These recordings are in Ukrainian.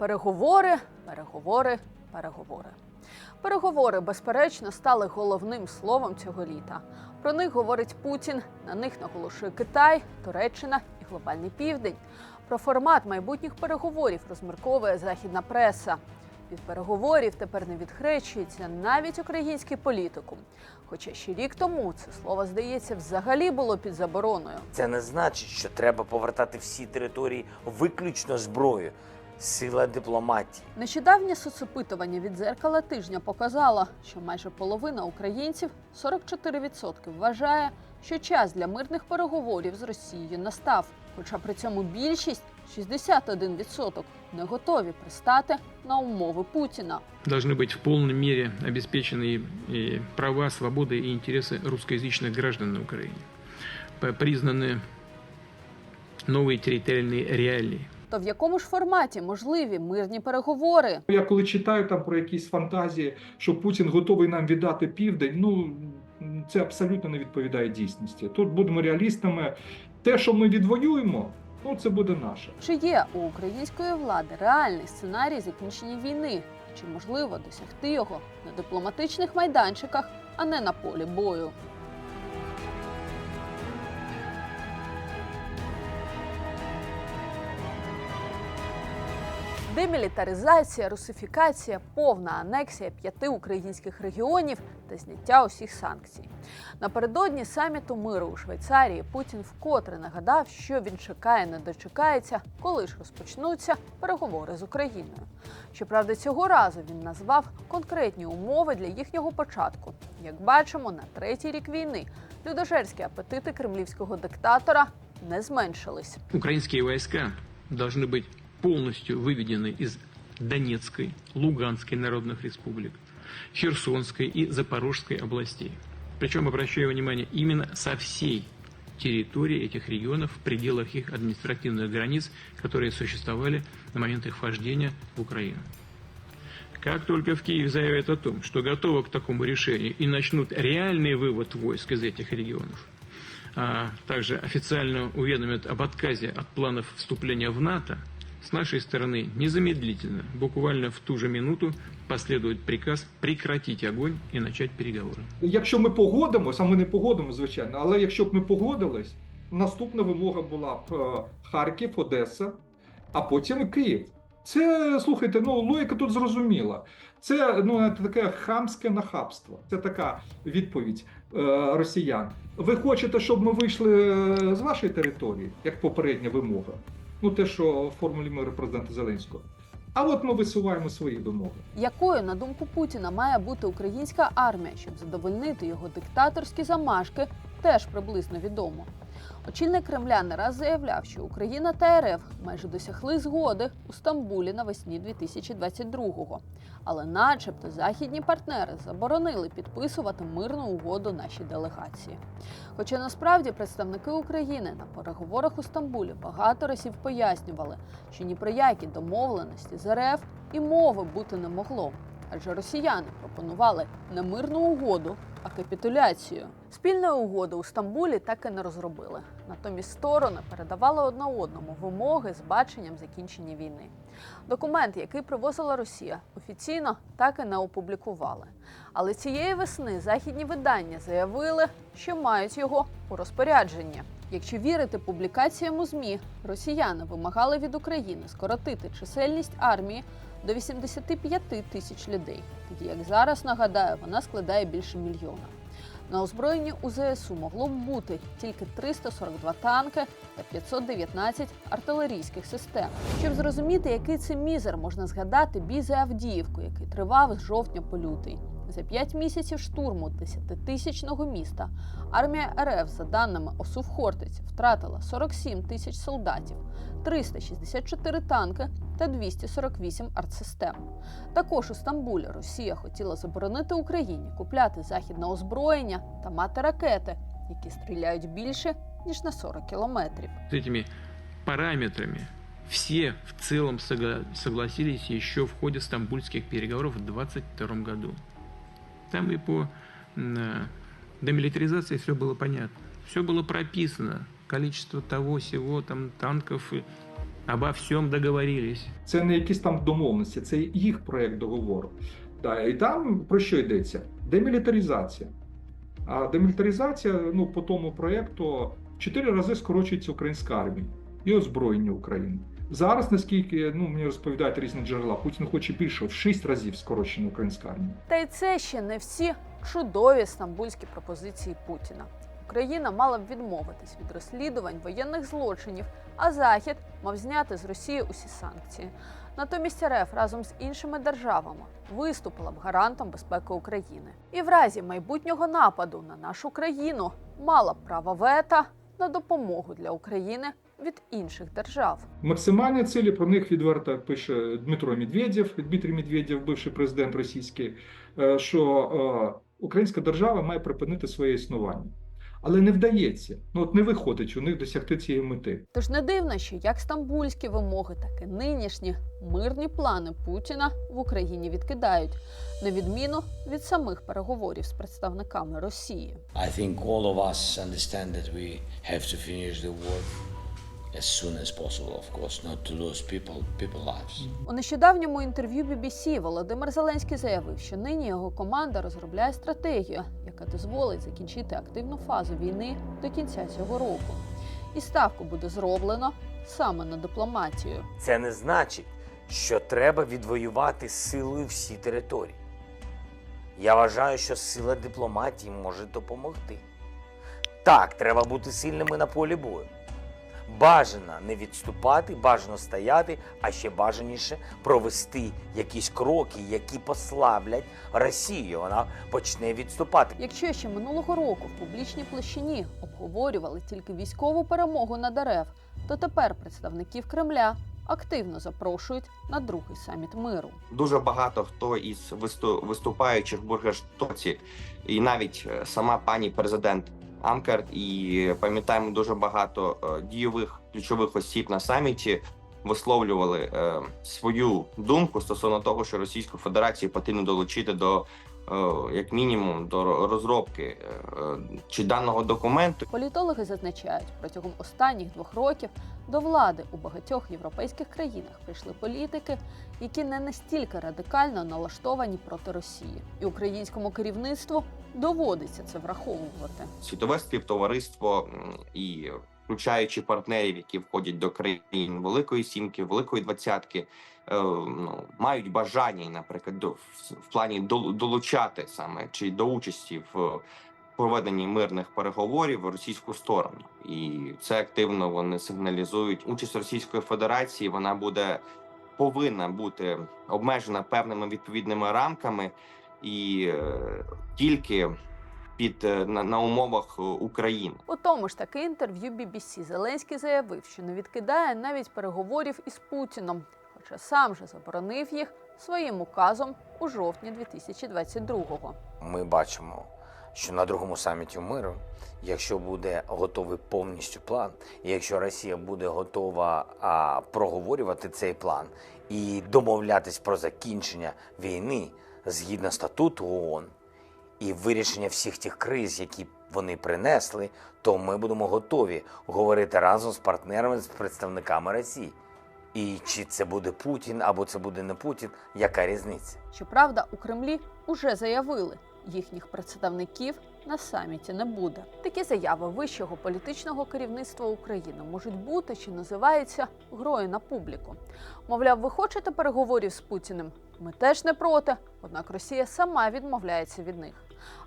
Переговори, переговори, переговори. Переговори, безперечно, стали головним словом цього літа. Про них говорить Путін, на них наголошує Китай, Туреччина і глобальний південь. Про формат майбутніх переговорів розмірковує західна преса. Від переговорів тепер не відхрещується навіть український політикум. Хоча ще рік тому це слово, здається, взагалі було під забороною. Це не значить, що треба повертати всі території виключно зброєю Сила дипломатії. Нещодавнє соцопитування від дзеркала тижня показало, що майже половина українців 44% вважає, що час для мирних переговорів з Росією настав. Хоча при цьому більшість 61% не готові пристати на умови Путіна. должны быть в полной мере обеспечены и права, свободы и интересы русскоязычных граждан на Украине. П- Признаны новые территориальные реалии. То в якому ж форматі можливі мирні переговори? Я коли читаю там про якісь фантазії, що Путін готовий нам віддати південь, ну це абсолютно не відповідає дійсності. Тут будемо реалістами. Те, що ми відвоюємо, ну це буде наше. Чи є у української влади реальний сценарій закінчення війни? Чи можливо досягти його на дипломатичних майданчиках, а не на полі бою? Демілітаризація, русифікація, повна анексія п'яти українських регіонів та зняття усіх санкцій. Напередодні саміту миру у Швейцарії Путін вкотре нагадав, що він чекає, не дочекається, коли ж розпочнуться переговори з Україною. Щоправда, цього разу він назвав конкретні умови для їхнього початку. Як бачимо, на третій рік війни людожерські апетити кремлівського диктатора не зменшились. Украинские войска должны быть полностью выведены из Донецкой, Луганской народных республик, Херсонской и Запорожской областей. Причем, обращаю внимание, именно со всей территории этих регионов в пределах их административных границ, которые существовали на момент их вхождения в Украину. Как только в Киев заявят о том, что готовы к такому решению и начнут реальный вывод войск из этих регионов, а также официально уведомят об отказе от планов вступления в НАТО, с нашей стороны незамедлительно, буквально в ту же минуту, последует приказ прекратить огонь и начать переговоры. Якщо ми погодимося, а ми не погодимо, звичайно, але якщо б ми погодились, наступна вимога була б е, Харків, Одеса, а потім і Київ. Це слухайте, ну логіка тут зрозуміла. Це ну таке хамське нахабство. Це така відповідь е, росіян. Ви хочете, щоб ми вийшли е, з вашої території, як попередня вимога? Ну те, що формулі миру президента Зеленського. А от ми висуваємо свої вимоги. Якою, на думку Путіна, має бути українська армія, щоб задовольнити його диктаторські замашки, теж приблизно відомо. Очільник Кремля не раз заявляв, що Україна та РФ майже досягли згоди у Стамбулі навесні 2022-го. Але, начебто, західні партнери заборонили підписувати мирну угоду нашій делегації. Хоча насправді представники України на переговорах у Стамбулі багато разів пояснювали, що ні про які домовленості з РФ і мови бути не могло. Адже росіяни пропонували не мирну угоду, а капітуляцію. Спільної угоди у Стамбулі так і не розробили. Натомість сторони передавали одна одному вимоги з баченням закінчення війни. Документ, який привозила Росія, офіційно так і не опублікували. Але цієї весни західні видання заявили, що мають його у розпорядженні. Якщо вірити публікаціям у ЗМІ, росіяни вимагали від України скоротити чисельність армії до 85 тисяч людей, тоді як зараз нагадаю, вона складає більше мільйона. На озброєнні у ЗСУ могло б бути тільки 342 танки та 519 артилерійських систем. Щоб зрозуміти, який це мізер, можна згадати бій за Авдіївку, який тривав з жовтня по лютий. За п'ять місяців штурму 10-тисячного міста армія РФ, за даними ОСУВ Хортиці, втратила 47 тисяч солдатів, 364 танки та 248 артсистем. Також у Стамбулі Росія хотіла заборонити Україні купляти західне озброєння та мати ракети, які стріляють більше ніж на 40 кілометрів. С этими параметрами все в целом согла- согласились еще в ходе стамбульских переговоров в 2022 году. Там и по м, э, демилитаризации все было понятно. Все было прописано. Количество того, всего, там, танков. И Обо всем договорились. Це не якісь там домовленості, це їх проєкт договору. Да, і там про що йдеться? Демілітаризація. А демілітаризація, ну, по тому проєкту, чотири рази скорочується українська армія і озброєння України. Зараз, наскільки ну, мені розповідають різні джерела, Путін хоче більше в шість разів скорочена українська армія. Та й це ще не всі чудові стамбульські пропозиції Путіна. Україна мала б відмовитись від розслідувань воєнних злочинів, а Захід мав зняти з Росії усі санкції. Натомість РФ разом з іншими державами виступила б гарантом безпеки України. І в разі майбутнього нападу на нашу країну мала б право вето на допомогу для України від інших держав. Максимальні цілі про них відверто пише Дмитро Медведєв, Дмитрій Медведєв, бивший президент російський, е, що е, українська держава має припинити своє існування. Але не вдається. Ну от не виходить у них досягти цієї мети. Тож не дивно, що як стамбульські вимоги, так і нинішні мирні плани Путіна в Україні відкидають, на відміну від самих переговорів з представниками Росії. I think all of us understand that we have to finish the war as soon as possible, of course, not to lose people, people lives. У нещодавньому інтерв'ю BBC Володимир Зеленський заявив, що нині його команда розробляє стратегію, яка дозволить закінчити активну фазу війни до кінця цього року. І ставку буде зроблено саме на дипломатію. Це не значить, що треба відвоювати силою всі території. Я вважаю, що сила дипломатії може допомогти. Так, треба бути сильними на полі бою. Бажано не відступати, бажано стояти, а ще бажаніше провести якісь кроки, які послаблять Росію. Вона почне відступати. Якщо ще минулого року в публічній площині обговорювали тільки військову перемогу над РФ, то тепер представників Кремля активно запрошують на другий саміт миру. дуже багато хто із висту- виступаючих в Бургерштоці, і навіть е, сама пані президент Амкер, і пам'ятаємо дуже багато е, дійових ключових осіб на саміті. Висловлювали е, свою думку стосовно того, що Російську Федерацію потрібно долучити до е, як мінімум до розробки чи даного документу, Політологи зазначають, протягом останніх двох років до влади у багатьох європейських країнах прийшли політики, які не настільки радикально налаштовані проти Росії, і українському керівництву доводиться це враховувати. світове співтовариство і включаючи партнерів, які входять до країн Великої Сімки, Великої Двадцятки, е, ну, мають бажання, наприклад, до, в, плані долучати саме чи до участі в проведенні мирних переговорів в російську сторону, і це активно вони сигналізують. Участь Російської Федерації вона буде повинна бути обмежена певними відповідними рамками, і е, тільки під е, на, на умовах е, України. У тому ж таки інтерв'ю BBC Зеленський заявив, що не відкидає навіть переговорів із Путіном, хоча сам же заборонив їх своїм указом у жовтні 2022-го. ми бачимо, що на другому саміті миру, якщо буде готовий повністю план, і якщо Росія буде готова а, проговорювати цей план і домовлятись про закінчення війни згідно статуту ООН і вирішення всіх тих криз, які вони принесли, то ми будемо готові говорити разом з партнерами, з представниками Росії. І чи це буде Путін або це буде не Путін, яка різниця? Щоправда, у Кремлі уже заявили, їхніх представників на саміті не буде. Такі заяви вищого політичного керівництва України можуть бути чи називаються грою на публіку. Мовляв, ви хочете переговорів з Путіним? Ми теж не проти. Однак Росія сама відмовляється від них.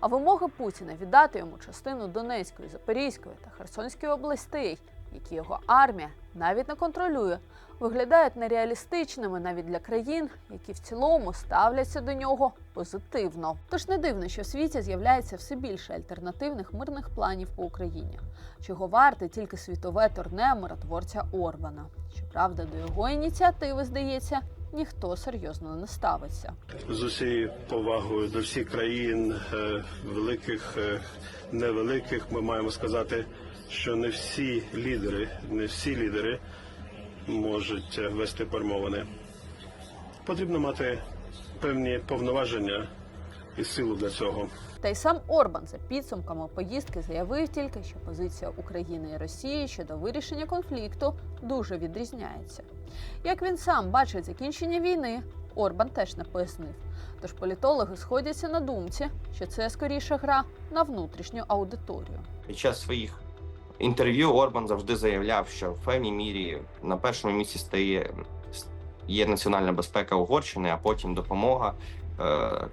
А вимоги Путіна віддати йому частину Донецької, Запорізької та Херсонської областей, які його армія навіть не контролює, виглядають нереалістичними навіть для країн, які в цілому ставляться до нього позитивно. Тож не дивно, що в світі з'являється все більше альтернативних мирних планів по Україні, чого варте тільки світове турне миротворця Орбана. Щоправда, до його ініціативи здається. Ніхто серйозно не ставиться. з усією повагою до всіх країн, е, великих, е, невеликих, ми маємо сказати, що не всі лідери, не всі лідери можуть е, вести перемовини. Потрібно мати певні повноваження і силу для цього. Та й сам Орбан за підсумками поїздки заявив тільки, що позиція України і Росії щодо вирішення конфлікту дуже відрізняється. Як він сам бачить закінчення війни, Орбан теж не пояснив. Тож політологи сходяться на думці, що це скоріше гра на внутрішню аудиторію. Під час своїх інтерв'ю Орбан завжди заявляв, що в певній мірі на першому місці стає є національна безпека Угорщини, а потім допомога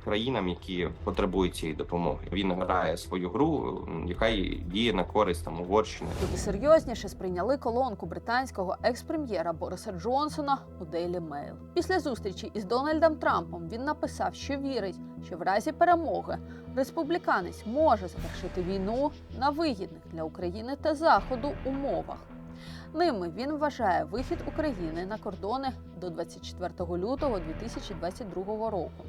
країнам, які потребують цієї допомоги. Він грає свою гру, яка діє на користь там Угорщини. Куди серйозніше сприйняли колонку британського екс-прем'єра Бориса Джонсона у Daily Mail. Після зустрічі із Дональдом Трампом він написав, що вірить, що в разі перемоги республіканець може завершити війну на вигідних для України та Заходу умовах. Ними він вважає вихід України на кордони до 24 лютого 2022 року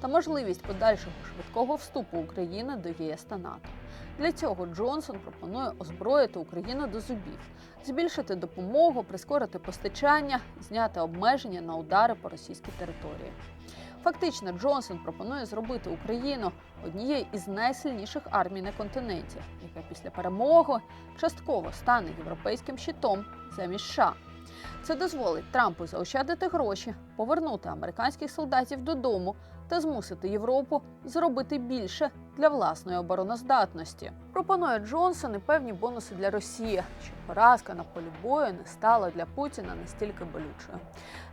та можливість подальшого швидкого вступу України до ЄС та НАТО. Для цього Джонсон пропонує озброїти Україну до зубів, збільшити допомогу, прискорити постачання, зняти обмеження на удари по російській території. Фактично, Джонсон пропонує зробити Україну однією із найсильніших армій на континенті, яка після перемоги частково стане європейським щитом замість США. Це дозволить Трампу заощадити гроші, повернути американських солдатів додому та змусити Європу зробити більше для власної обороноздатності. Пропонує Джонсон і певні бонуси для Росії, щоб поразка на полі бою не стала для Путіна настільки болючою.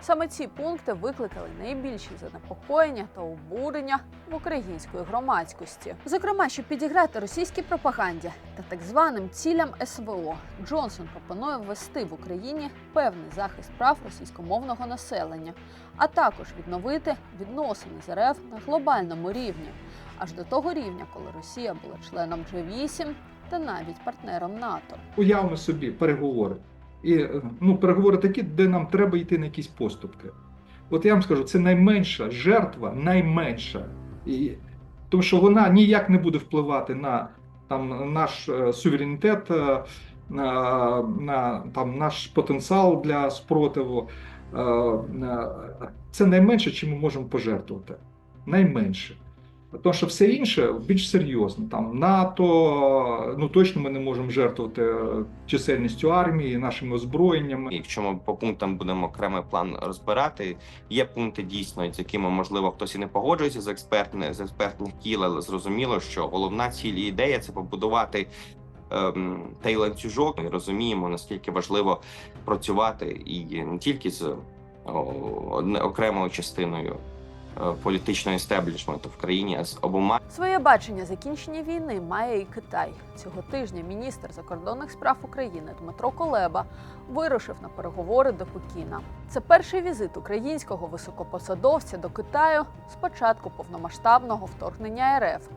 Саме ці пункти викликали найбільші занепокоєння та обурення в української громадськості. Зокрема, щоб підіграти російській пропаганді та так званим цілям СВО, Джонсон пропонує ввести в Україні певний захист прав російськомовного населення, а також відновити відносини з РФ на глобальному рівні, аж до того рівня, коли Росія була членом G8 та навіть партнером НАТО. Уявимо собі переговори. І е, ну, переговори такі, де нам треба йти на якісь поступки. От я вам скажу, це найменша жертва, найменша. І, тому що вона ніяк не буде впливати на там, наш е, суверенітет, е, на, на там, наш потенціал для спротиву. Це найменше, чим ми можемо пожертвувати. Найменше. Тому що все інше більш серйозно. Там НАТО, ну точно ми не можемо жертвувати чисельністю армії, нашими озброєннями. Якщо ми по пунктам будемо окремий план розбирати, є пункти дійсно, з якими можливо хтось і не погоджується з експертних з експертних кіл, але зрозуміло, що головна ціль і ідея це побудувати. ем, Той ланцюжок ми розуміємо наскільки важливо працювати і не тільки з окремою частиною політичного істеблішменту в країні, з обома Своє бачення закінчення війни має і Китай. Цього тижня міністр закордонних справ України Дмитро Колеба вирушив на переговори до Пекіна. Це перший візит українського високопосадовця до Китаю з початку повномасштабного вторгнення РФ,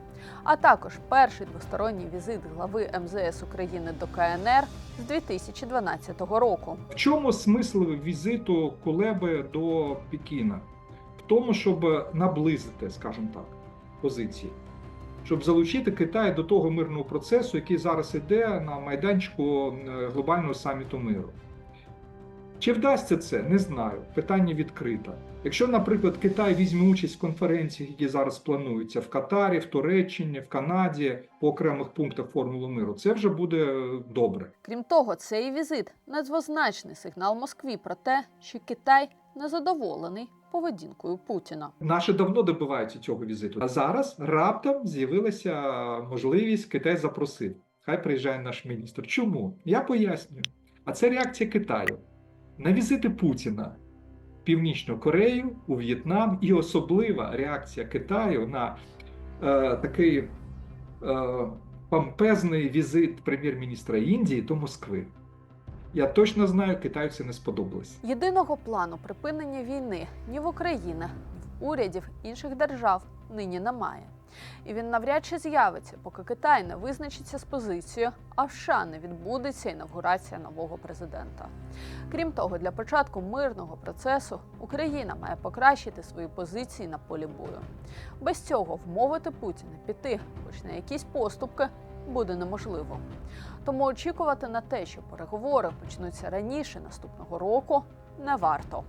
а також перший двосторонній візит глави МЗС України до КНР з 2012 року. В чому смисл візиту Кулеби до Пекіна? Тому, щоб наблизити, скажімо так, позиції, щоб залучити Китай до того мирного процесу, який зараз іде на майданчику глобального саміту миру. Чи вдасться це? Не знаю. Питання відкрите. Якщо, наприклад, Китай візьме участь в конференціях, які зараз плануються в Катарі, в Туреччині, в Канаді по окремих пунктах формули миру, це вже буде е, добре. Крім того, цей візит надзвозначний сигнал Москві про те, що Китай незадоволений поведінкою Путіна. Наші давно добиваються цього візиту. А зараз раптом з'явилася можливість Китай запросити. Хай приїжджає наш міністр. Чому? Я пояснюю. А це реакція Китаю на візити Путіна в Північну Корею, у В'єтнам, і особлива реакція Китаю на е, такий е, помпезний візит прем'єр-міністра Індії до Москви. Я точно знаю, Китаю це не сподобалось. Єдиного плану припинення війни ні в Україні, ні в урядів інших держав нині немає. І він навряд чи з'явиться, поки Китай не визначиться з позицією, а в США не відбудеться інавгурація нового президента. Крім того, для початку мирного процесу Україна має покращити свої позиції на полі бою. Без цього вмовити Путіна піти, хоч на якісь поступки, буде неможливо. Тому очікувати на те, що переговори почнуться раніше наступного року, не варто.